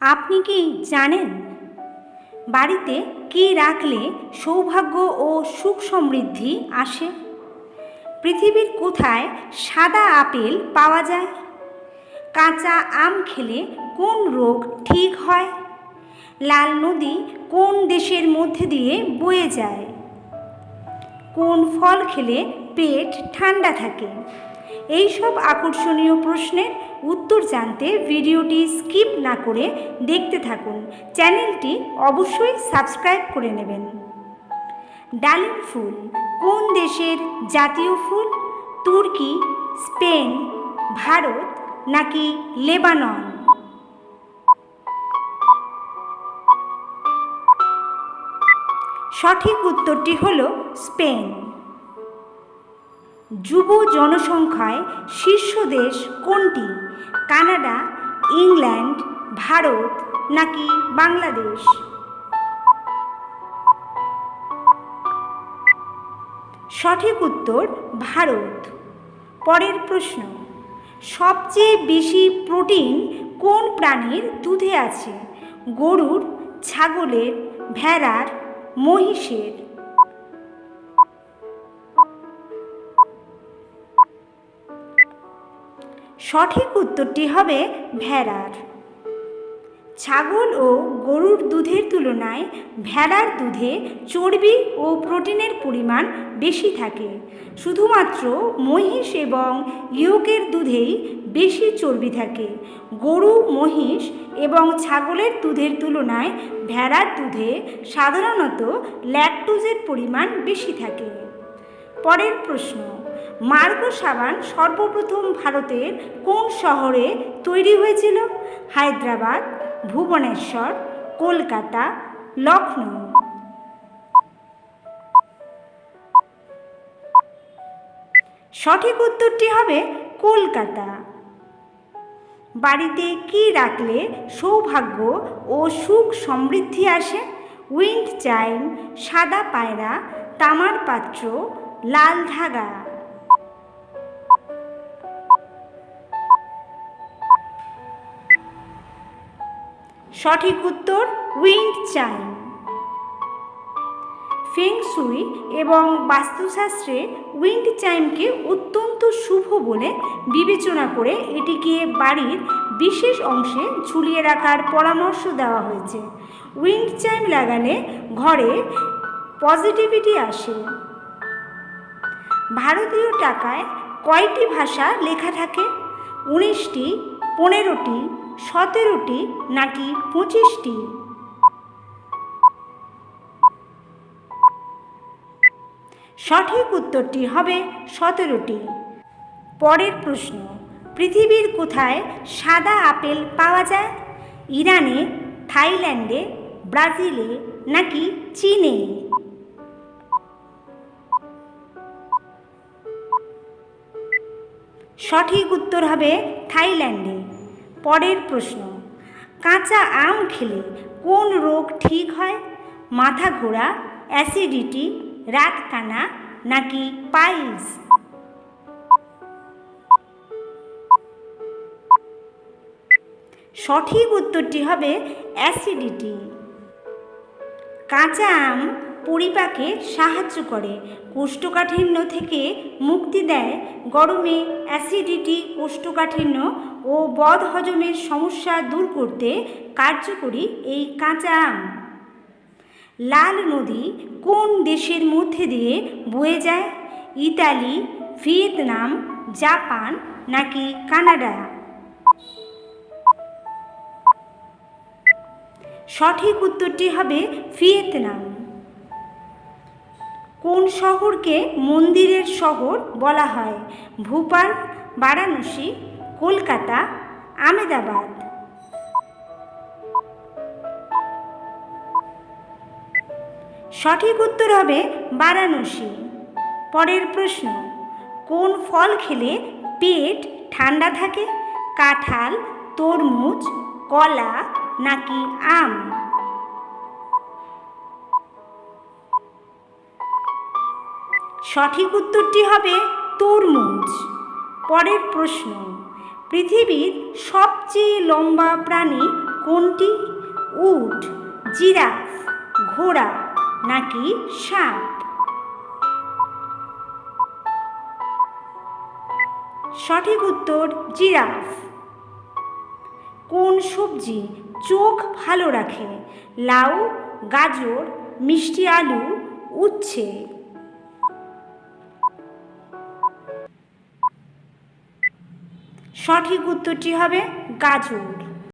আপনি কি জানেন? বাড়িতে কি রাখলে সৌভাগ্য ও সুখ সমৃদ্ধি আসে? পৃথিবীর কোথায় সাদা আপেল পাওয়া যায়? কাঁচা আম খেলে কোন রোগ ঠিক হয়? লাল নদী কোন দেশের মধ্যে দিয়ে বয়ে যায়? কোন ফল খেলে পেট ঠান্ডা থাকে? এই সব আকর্ষণীয় প্রশ্নের উত্তর জানতে ভিডিওটি স্কিপ না করে দেখতে থাকুন। চ্যানেলটি অবশ্যই সাবস্ক্রাইব করে নেবেন। ডালিম ফুল, কোন দেশের জাতীয় ফুল? তুর্কি, স্পেন, ভারত, নাকি লেবানন? সঠিক উত্তরটি হল স্পেন। যুব জনসংখ্যায় শীর্ষ দেশ কোনটি? কানাডা, ইংল্যান্ড, ভারত নাকি বাংলাদেশ? সঠিক উত্তর, ভারত। পরের প্রশ্ন, সবচেয়ে বেশি প্রোটিন কোন প্রাণীর দুধে আছে? গরুর, ছাগলের, ভেড়ার, মহিষের। সঠিক উত্তরটি হবে ভেড়ার। ছাগল ও গরুর দুধের তুলনায় ভেড়ার দুধে চর্বি ও প্রোটিনের পরিমাণ বেশি থাকে। শুধুমাত্র মহিষ এবং ইয়কের দুধেই বেশি চর্বি থাকে। গরু, মহিষ এবং ছাগলের দুধের তুলনায় ভেড়ার দুধে সাধারণত ল্যাকটোজের পরিমাণ বেশি থাকে। পরের প্রশ্ন মার্গো সাবান সর্বপ্রথম ভারতের কোন শহরে তৈরি হয়েছিল? হায়দ্রাবাদ, ভুবনেশ্বর, কলকাতা লখনৌ সঠিক উত্তরটি হবে কলকাতা। বাড়িতে কি রাখলে সৌভাগ্য ও সুখ সমৃদ্ধি আসে? উইন্ড চাইম সাদা পায়রা, তামার পাত্র, লাল ধাগা। সঠিক উত্তর উইন্ড চাইম ফেংসুই এবং বাস্তুশাস্ত্রে উইন্ড চাইমকে অত্যন্ত শুভ বলে বিবেচনা করে এটিকে বাড়ির বিশেষ অংশে ঝুলিয়ে রাখার পরামর্শ দেওয়া হয়েছে। উইন্ড চাইম লাগালে ঘরে পজিটিভিটি আসে। ভারতীয় টাকায় কয়টি ভাষা লেখা থাকে? উনিশটি, পনেরোটি সতেরোটি নাকি পঁচিশটি? সঠিক উত্তরটি হবে সতেরোটি। পরের প্রশ্ন, পৃথিবীর কোথায় সাদা আপেল পাওয়া যায়? ইরানে, থাইল্যান্ডে, ব্রাজিলে নাকি চীনে? সঠিক উত্তর হবে থাইল্যান্ডে। পরের প্রশ্ন, কাঁচা আম খেলে কোন রোগ ঠিক হয়? মাথা ঘোরা অ্যাসিডিটি রাতকানা নাকি পাইলস সঠিক উত্তরটি হবে অ্যাসিডিটি কাঁচা আম পরিপাকে সাহায্য করে। কোষ্ঠকাঠিন্য থেকে মুক্তি দেয় গরমে অ্যাসিডিটি, কোষ্ঠকাঠিন্য ও বদ হজমের সমস্যা দূর করতে কার্যকরী এই কাঁচা আম। লাল নদী কোন দেশের মধ্যে দিয়ে বয়ে যায়? ইতালি, ভিয়েতনাম, জাপান নাকি কানাডা? সঠিক উত্তরটি হবে ভিয়েতনাম। কোন শহরকে মন্দিরের শহর বলা হয়? ভূপাল, বারাণসী, কলকাতা, আমেদাবাদ। সঠিক উত্তর হবে বারাণসী। পরের প্রশ্ন, কোন ফল খেলে পেট ঠান্ডা থাকে? কাঁঠাল, তরমুজ, কলা নাকি আম? সঠিক উত্তরটি হবে তরমুজ। পরের প্রশ্ন, পৃথিবীর সবচেয়ে লম্বা প্রাণী কোনটি? উট, জিরাফ, ঘোড়া নাকি সাপ? সঠিক উত্তর, জিরাফ। কোন সবজি চোখ ভালো রাখে? লাউ, গাজর, মিষ্টি আলু, উচ্ছে। সঠিক উত্তরটি হবে গাজর।